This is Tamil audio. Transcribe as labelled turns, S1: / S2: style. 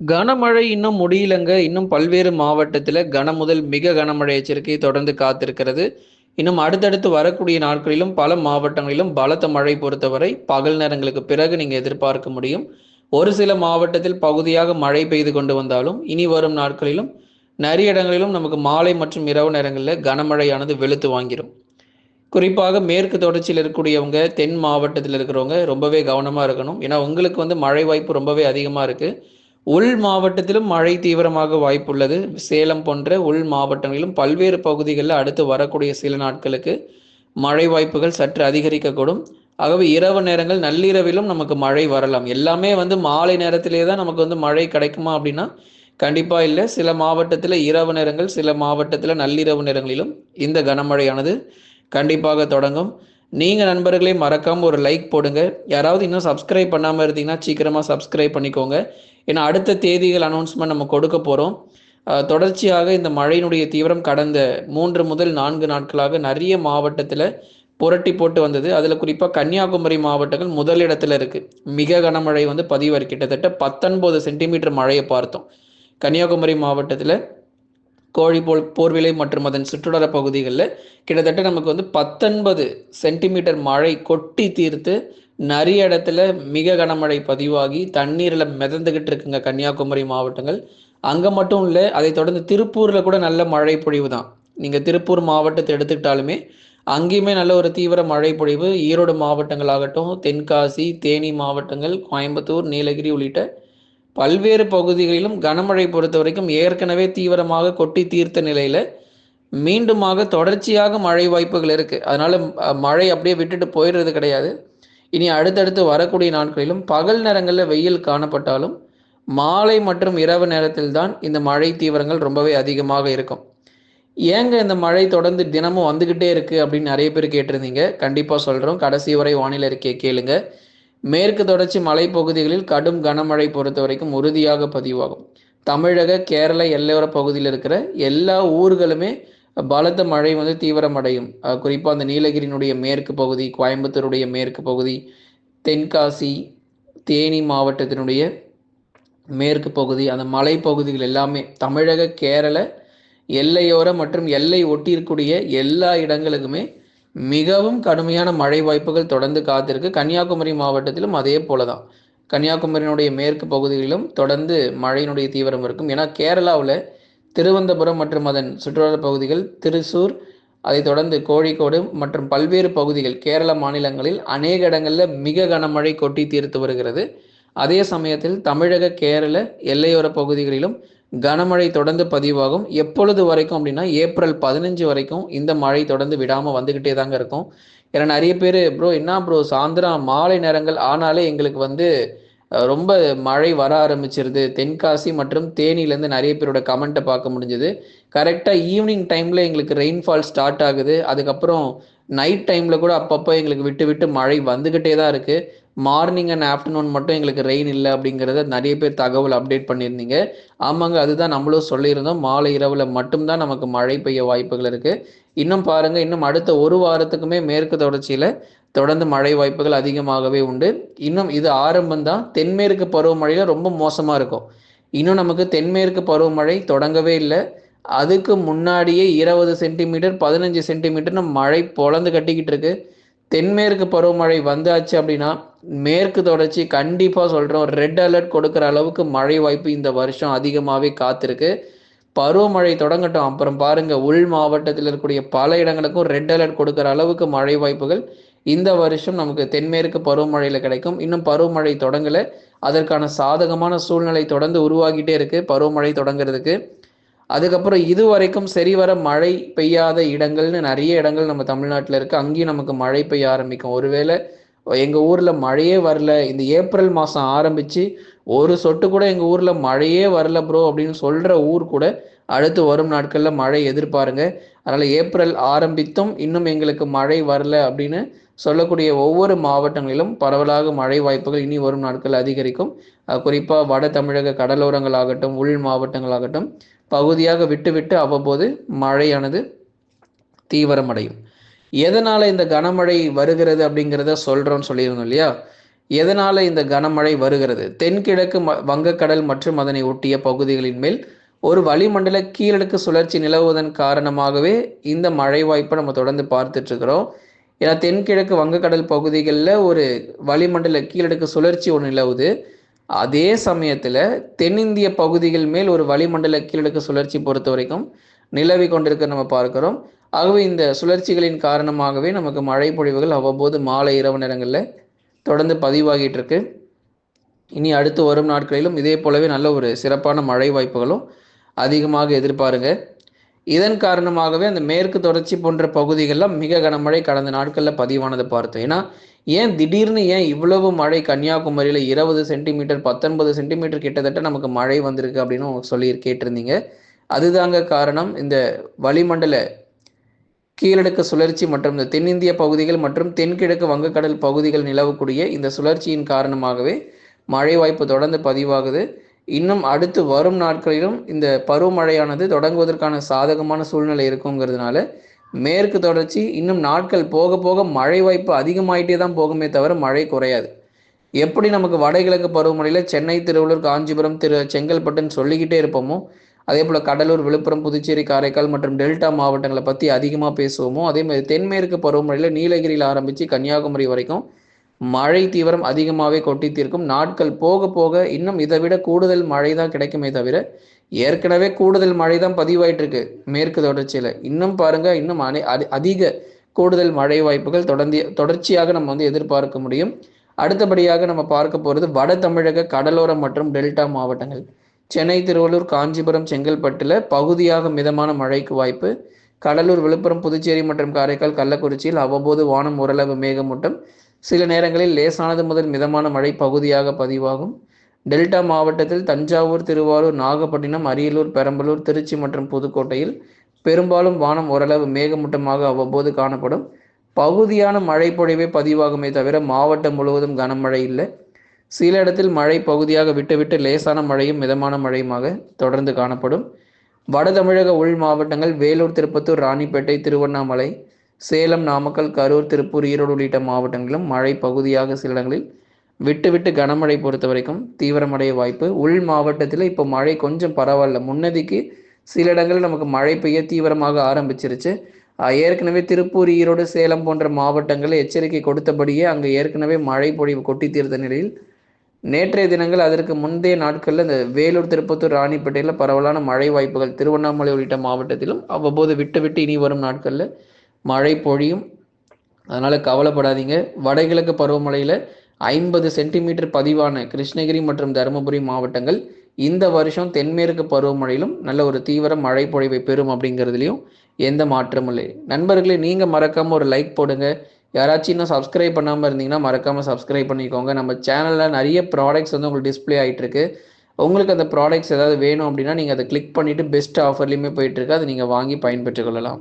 S1: கனமழை இன்னும் முடியலங்க. இன்னும் பல்வேறு மாவட்டத்தில் கன முதல் மிக கனமழை எச்சரிக்கை தொடர்ந்து காத்திருக்கிறது. இன்னும் அடுத்தடுத்து வரக்கூடிய நாட்களிலும் பல மாவட்டங்களிலும் பலத்த மழை பொறுத்தவரை பகல் நேரங்களுக்கு பிறகு நீங்கள் எதிர்பார்க்க முடியும். ஒரு சில மாவட்டத்தில் பகுதியாக மழை பெய்து கொண்டு வந்தாலும், இனி வரும் நாட்களிலும் நிறைய இடங்களிலும் நமக்கு மாலை மற்றும் இரவு நேரங்களில் கனமழையானது வெளுத்து வாங்கிடும் குறிப்பாக மேற்கு தொடர்ச்சியில் இருக்கக்கூடியவங்க, தென் மாவட்டத்தில் இருக்கிறவங்க ரொம்பவே கவனமாக இருக்கணும். ஏன்னா, உங்களுக்கு வந்து மழை வாய்ப்பு ரொம்பவே அதிகமாக இருக்குது உள் மாவட்டத்திலும் மழை தீவிரமாக வாய்ப்புள்ளது. சேலம் போன்ற உள் மாவட்டங்களிலும் பல்வேறு பகுதிகளில் அடுத்து வரக்கூடிய சில நாட்களுக்கு மழை வாய்ப்புகள் சற்று அதிகரிக்கக்கூடும். ஆகவே இரவு நேரங்கள் நள்ளிரவிலும் நமக்கு மழை வரலாம். எல்லாமே வந்து மாலை நேரத்திலே தான் நமக்கு வந்து மழை கிடைக்குமா அப்படின்னா, கண்டிப்பாக இல்லை சில மாவட்டத்தில் இரவு நேரங்கள், சில மாவட்டத்தில் நள்ளிரவு நேரங்களிலும் இந்த கனமழையானது கண்டிப்பாக தொடங்கும். நீங்கள் நண்பர்களே மறக்காமல் ஒரு லைக் போடுங்க. யாராவது இன்னும் சப்ஸ்கிரைப் பண்ணாமல் இருந்தீங்கன்னா, சீக்கிரமாக சப்ஸ்கிரைப் பண்ணிக்கோங்க. ஏன்னா, அடுத்த தேதிகள் அனௌன்ஸ்மெண்ட் நம்ம கொடுக்க போகிறோம் தொடர்ச்சியாக இந்த மழையினுடைய தீவிரம் கடந்த மூன்று முதல் நான்கு நாட்களாக நிறைய மாவட்டத்தில் புரட்டி போட்டு வந்தது. அதில் குறிப்பாக கன்னியாகுமரி மாவட்டங்கள் முதல் இருக்குது மிக கனமழை வந்து பதிவாகி கிட்டத்தட்ட 19 சென்டிமீட்டர் மழையை பார்த்தோம். கன்னியாகுமரி மாவட்டத்தில் கோழிப்போல் போர்விலை மற்றும் அதன் சுற்றுலா பகுதிகளில் கிட்டத்தட்ட நமக்கு வந்து 19 சென்டிமீட்டர் மழை கொட்டி தீர்த்து, நிறைய இடத்துல மிக கனமழை பதிவாகி தண்ணீர்ல மிதந்துகிட்டு இருக்குங்க கன்னியாகுமரி மாவட்டங்கள். அங்க மட்டும் இல்லை அதை தொடர்ந்து திருப்பூர்ல கூட நல்ல மழை பொழிவு தான். நீங்க திருப்பூர் மாவட்டத்தை எடுத்துக்கிட்டாலுமே, அங்கேயுமே நல்ல ஒரு தீவிர மழை பொழிவு. ஈரோடு மாவட்டங்களாகட்டும், தென்காசி, தேனி மாவட்டங்கள், கோயம்புத்தூர், நீலகிரி உள்ளிட்ட பல்வேறு பகுதிகளிலும் கனமழை பொறுத்த வரைக்கும் ஏற்கனவே தீவிரமாக கொட்டி தீர்த்த நிலையில, மீண்டுமாக தொடர்ச்சியாக மழை வாய்ப்புகள் இருக்கு. அதனால மழை அப்படியே விட்டுட்டு போயிடுறது கிடையாது. இனி அடுத்தடுத்து வரக்கூடிய நாட்களிலும் பகல் நேரங்களில் வெயில் காணப்பட்டாலும், மாலை மற்றும் இரவு நேரத்தில் தான் இந்த மழை தீவிரங்கள் ரொம்பவே அதிகமாக இருக்கும். ஏங்க இந்த மழை தொடர்ந்து தினமும் வந்துகிட்டே இருக்கு அப்படின்னு நிறைய பேர் கேட்டிருந்தீங்க. கண்டிப்பாக சொல்கிறோம் கடைசி வரை வானிலை இருக்கே கேளுங்க. மேற்கு தொடர்ச்சி மலைப்பகுதிகளில் கடும் கனமழை பொறுத்த வரைக்கும் உறுதியாக பதிவாகும். தமிழக, கேரள எல்லையோர பகுதியில் இருக்கிற எல்லா ஊர்களுமே பலத்த மழை வந்து தீவிரமடையும். குறிப்பாக அந்த நீலகிரியினுடைய மேற்கு பகுதி, கோயம்புத்தூருடைய மேற்கு பகுதி, தென்காசி, தேனி மாவட்டத்தினுடைய மேற்கு பகுதி, அந்த மலைப்பகுதிகள் எல்லாமே தமிழக, கேரள எல்லையோர மற்றும் எல்லை ஒட்டியிருக்கக்கூடிய எல்லா இடங்களுக்குமே மிகவும் கடுமையான மழை வாய்ப்புகள் தொடர்ந்து காத்திருக்கு. கன்னியாகுமரி மாவட்டத்திலும் அதே போல தான். கன்னியாகுமரியினுடைய மேற்கு பகுதிகளிலும் தொடர்ந்து மழையினுடைய தீவிரம் இருக்கும். ஏன்னா, கேரளாவில் திருவனந்தபுரம் மற்றும் அதன் சுற்றுலா பகுதிகள், திருச்சூர், அதைத் தொடர்ந்து கோழிக்கோடு மற்றும் பல்வேறு பகுதிகள் கேரள மாநிலங்களில் அநேக இடங்களில் மிக கனமழை கொட்டி தீர்த்து வருகிறது. அதே சமயத்தில் தமிழக, கேரள எல்லையோர பகுதிகளிலும் கனமழை தொடர்ந்து பதிவாகும். எப்பொழுது வரைக்கும் அப்படின்னா, ஏப்ரல் 15 வரைக்கும் இந்த மழை தொடர்ந்து விடாமல் வந்துக்கிட்டே தாங்க இருக்கும். ஏன்னா நிறைய பேர் "ப்ரோ என்ன ப்ரோ சாயந்தரம் மாலை நேரங்கள் ஆனாலே எங்களுக்கு வந்து ரொம்ப மழை வர ஆரம்பிச்சிருது." தென்காசி மற்றும் தேனியிலேருந்து நிறைய பேரோட கமெண்ட்டை பார்க்க முடிஞ்சது. கரெக்டாக ஈவினிங் டைமில் எங்களுக்கு ரெயின்ஃபால் ஸ்டார்ட் ஆகுது. அதுக்கப்புறம் நைட் டைமில் கூட அப்பப்போ எங்களுக்கு விட்டு விட்டு மழை வந்துக்கிட்டே தான் இருக்குது மார்னிங் அண்ட் ஆஃப்டர்நூன் மட்டும் எங்களுக்கு ரெயின் இல்லை அப்படிங்கிறத நிறைய பேர் தகவல் அப்டேட் பண்ணியிருந்தீங்க. ஆமாங்க, அதுதான் நம்மளும் சொல்லியிருந்தோம். மாலை இரவில் மட்டும்தான் நமக்கு மழை பெய்ய வாய்ப்புகள் இருக்குது இன்னும் பாருங்கள் இன்னும் அடுத்த ஒரு வாரத்துக்குமே மேற்கு தொடர்ச்சியில் தொடர்ந்து மழை வாய்ப்புகள் அதிகமாகவே உண்டு. இன்னும் இது ஆரம்பம் தான். தென்மேற்கு பருவமழையில ரொம்ப மோசமாக இருக்கும். இன்னும் நமக்கு தென்மேற்கு பருவமழை தொடங்கவே இல்லை அதுக்கு முன்னாடியே 20 சென்டிமீட்டர், 15 சென்டிமீட்டர்னு மழை பொழந்து கட்டிக்கிட்டு இருக்கு. தென்மேற்கு பருவமழை வந்தாச்சு அப்படின்னா, மேற்கு தொடர்ச்சி கண்டிப்பாக சொல்கிறோம் ரெட் அலர்ட் கொடுக்குற அளவுக்கு மழை வாய்ப்பு இந்த வருஷம் அதிகமாகவே காத்திருக்கு. பருவமழை தொடங்கட்டும். அப்புறம் பாருங்கள் உள் மாவட்டத்தில் இருக்கக்கூடிய பல இடங்களுக்கும் ரெட் அலர்ட் கொடுக்குற அளவுக்கு மழை வாய்ப்புகள் இந்த வருஷம் நமக்கு தென்மேற்கு பருவமழையில் கிடைக்கும். இன்னும் பருவமழை தொடங்கலை அதற்கான சாதகமான சூழ்நிலை தொடர்ந்து உருவாகிட்டே இருக்கு, பருவமழை தொடங்குறதுக்கு. அதுக்கப்புறம் இதுவரைக்கும் சரிவர மழை பெய்யாத இடங்கள்னு நிறைய இடங்கள் நம்ம தமிழ்நாட்டில் இருக்கு. அங்கேயும் நமக்கு மழை பெய்ய ஆரம்பிக்கும். ஒருவேளை எங்கள் ஊரில் மழையே வரல, இந்த ஏப்ரல் மாதம் ஆரம்பிச்சு ஒரு சொட்டு கூட எங்கள் ஊரில் மழையே வரல ப்ரோ அப்படின்னு சொல்கிற ஊர் கூட அடுத்து வரும் நாட்களில் மழை எதிர்பாருங்க. அதனால் ஏப்ரல் ஆரம்பித்தும் இன்னும் எங்களுக்கு மழை வரல அப்படின்னு சொல்லக்கூடிய ஒவ்வொரு மாவட்டங்களிலும் பரவலாக மழை வாய்ப்புகள் இனி வரும் நாட்கள் அதிகரிக்கும். குறிப்பாக வட தமிழக கடலோரங்கள் ஆகட்டும், உள் மாவட்டங்களாகட்டும், பகுதியாக விட்டு விட்டு அவ்வப்போது மழையானது தீவிரமடையும். எதனால் இந்த கனமழை வருகிறது அப்படிங்கிறத சொல்கிறோன்னு சொல்லியிருந்தோம் இல்லையா? எதனால் இந்த கனமழை வருகிறது தென்கிழக்கு ம வங்கக்கடல் மற்றும் அதனை ஒட்டிய பகுதிகளின் மேல் ஒரு வளிமண்டல கீழடுக்கு சுழற்சி நிலவுவதன் காரணமாகவே இந்த மழை வாய்ப்பை நம்ம தொடர்ந்து பார்த்துட்ருக்கிறோம் இருக்கிறோம் ஏன்னா தென்கிழக்கு வங்கக்கடல் பகுதிகளில் ஒரு வளிமண்டல கீழடுக்கு சுழற்சி ஒன்று நிலவுது. அதே சமயத்தில் தென்னிந்திய பகுதிகள் மேல் ஒரு வளிமண்டல கீழடுக்கு சுழற்சி பொறுத்த வரைக்கும் நிலவி கொண்டிருக்க நம்ம பார்க்கிறோம். ஆகவே இந்த சுழற்சிகளின் காரணமாகவே நமக்கு மழை பொழிவுகள் அவ்வப்போது மாலை இரவு நேரங்களில் தொடர்ந்து பதிவாகிட்டு இருக்கு. இனி அடுத்து வரும் நாட்களிலும் இதே போலவே நல்ல ஒரு சிறப்பான மழை வாய்ப்புகளும் அதிகமாக எதிர்பாருங்க. இதன் காரணமாகவே அந்த மேற்கு தொடர்ச்சி போன்ற பகுதிகளில் மிக கனமழை கடந்த நாட்களில் பதிவானதை பார்த்தோம். ஏன்னா ஏன் திடீர்னு ஏன் இவ்வளவு மழை கன்னியாகுமரியில் இருபது சென்டிமீட்டர் பத்தொன்பது சென்டிமீட்டர் கிட்டத்தட்ட நமக்கு மழை வந்திருக்கு அப்படின்னு சொல்லி கேட்டிருந்தீங்க. அதுதாங்க காரணம். இந்த வளிமண்டல கீழடுக்கு சுழற்சி மற்றும் இந்த தென்னிந்திய பகுதிகள் மற்றும் தென்கிழக்கு வங்கக்கடல் பகுதிகள் நிலவக்கூடிய இந்த சுழற்சியின் காரணமாகவே மழை வாய்ப்பு தொடர்ந்து பதிவாகுது. இன்னும் அடுத்து வரும் நாட்களிலும் இந்த பருவமழையானது தொடங்குவதற்கான சாதகமான சூழ்நிலை இருக்குங்கிறதுனால மேற்கு தொடர்ச்சி இன்னும் நாட்கள் போக போக மழை வாய்ப்பு அதிகமாயிட்டே தான் போகுமே தவிர மழை குறையாது. எப்படி நமக்கு வடகிழக்கு பருவமழையில் சென்னை திருவள்ளூர் காஞ்சிபுரம் திரு செங்கல்பட்டுன்னு சொல்லிக்கிட்டே இருப்போமோ அதே போல் கடலூர் விழுப்புரம் புதுச்சேரி காரைக்கால் மற்றும் டெல்டா மாவட்டங்களை பற்றி அதிகமாக பேசுவோமோ அதே மாதிரி தென்மேற்கு பருவமழையில் நீலகிரியில் ஆரம்பித்து கன்னியாகுமரி வரைக்கும் மழை தீவிரம் அதிகமாகவே கொட்டி தீர்க்கும். நாட்கள் போக போக இன்னும் இதை விட கூடுதல் மழை தான் கிடைக்குமே தவிர ஏற்கனவே கூடுதல் மழை தான் பதிவாயிட்டு இருக்கு மேற்கு தொடர்ச்சியில். இன்னும் பாருங்க இன்னும் அனை அதிக கூடுதல் மழை வாய்ப்புகள் தொடர்ந்து தொடர்ச்சியாக நம்ம வந்து எதிர்பார்க்க முடியும். அடுத்தபடியாக நம்ம பார்க்க போகிறது வட தமிழக கடலோரம் மற்றும் டெல்டா மாவட்டங்கள். சென்னை திருவள்ளூர் காஞ்சிபுரம் செங்கல்பட்டில் பகுதியாக மிதமான மழைக்கு வாய்ப்பு. கடலூர் விழுப்புரம் புதுச்சேரி மற்றும் காரைக்கால் கள்ளக்குறிச்சியில் அவ்வப்போது வானம் ஓரளவு மேகமூட்டம். சில நேரங்களில் லேசானது முதல் மிதமான மழை பகுதியாக பதிவாகும். டெல்டா மாவட்டத்தில் தஞ்சாவூர் திருவாரூர் நாகப்பட்டினம் அரியலூர் பெரம்பலூர் திருச்சி மற்றும் புதுக்கோட்டையில் பெரும்பாலும் வானம் ஓரளவு மேகமூட்டமாக அவ்வப்போது காணப்படும். பகுதியான மழை பொழிவே பதிவாகுமே தவிர மாவட்டம் முழுவதும் கனமழை இல்லை. சில இடத்தில் மழை பகுதியாக விட்டுவிட்டு லேசான மழையும் மிதமான மழையுமாக தொடர்ந்து காணப்படும். வட தமிழக உள் மாவட்டங்கள் வேலூர் திருப்பத்தூர் ராணிப்பேட்டை திருவண்ணாமலை சேலம் நாமக்கல் கரூர் திருப்பூர் ஈரோடு உள்ளிட்ட மாவட்டங்களிலும் மழை பகுதியாக சில இடங்களில் விட்டு விட்டு கனமழை பொறுத்த வரைக்கும் தீவிரமடைய வாய்ப்பு. உள் மாவட்டத்தில் இப்போ மழை கொஞ்சம் பரவாயில்ல. முன்னதிக்கு சில இடங்களில் நமக்கு மழை பெய்ய தீவிரமாக ஆரம்பிச்சிருச்சு. ஏற்கனவே திருப்பூர் ஈரோடு சேலம் போன்ற மாவட்டங்களில் எச்சரிக்கை கொடுத்தபடியே அங்கே ஏற்கனவே மழை பொழிவு கொட்டி தீர்த்த நிலையில் நேற்றைய தினங்கள் அதற்கு முந்தைய நாட்களில் இந்த வேலூர் திருப்பத்தூர் ராணிப்பேட்டையில் பரவலான மழை வாய்ப்புகள் திருவண்ணாமலை உள்ளிட்ட மாவட்டத்திலும் அவ்வப்போது விட்டு விட்டு இனி வரும் நாட்களில் மழை பொழியும். அதனால் கவலைப்படாதீங்க. வடகிழக்கு பருவமழையில் ஐம்பது சென்டிமீட்டர் பதிவான கிருஷ்ணகிரி மற்றும் தருமபுரி மாவட்டங்கள் இந்த வருஷம் தென்மேற்கு பருவமழையிலும் நல்ல ஒரு தீவிர மழை பொழிவை பெறும் அப்படிங்கிறதுலையும் எந்த மாற்றமும் இல்லை. நண்பர்களே நீங்கள் மறக்காமல் ஒரு லைக் போடுங்க. யாராச்சும் இன்னும் சப்ஸ்கிரைப் பண்ணாமல் இருந்தீங்கன்னா மறக்காமல் சப்ஸ்கிரைப் பண்ணிக்கோங்க. நம்ம சேனலில் நிறைய ப்ராடக்ட்ஸ் வந்து உங்களுக்கு டிஸ்பிளே ஆகிட்டுருக்கு உங்களுக்கு அந்த ப்ராடக்ட்ஸ் ஏதாவது வேணும் அப்படின்னா நீங்கள் அதை கிளிக் பண்ணிவிட்டு பெஸ்ட் ஆஃபர்லேயுமே போயிட்டுருக்கு அதை நீங்கள் வாங்கி பயன்பெற்றுக் கொள்ளலாம்.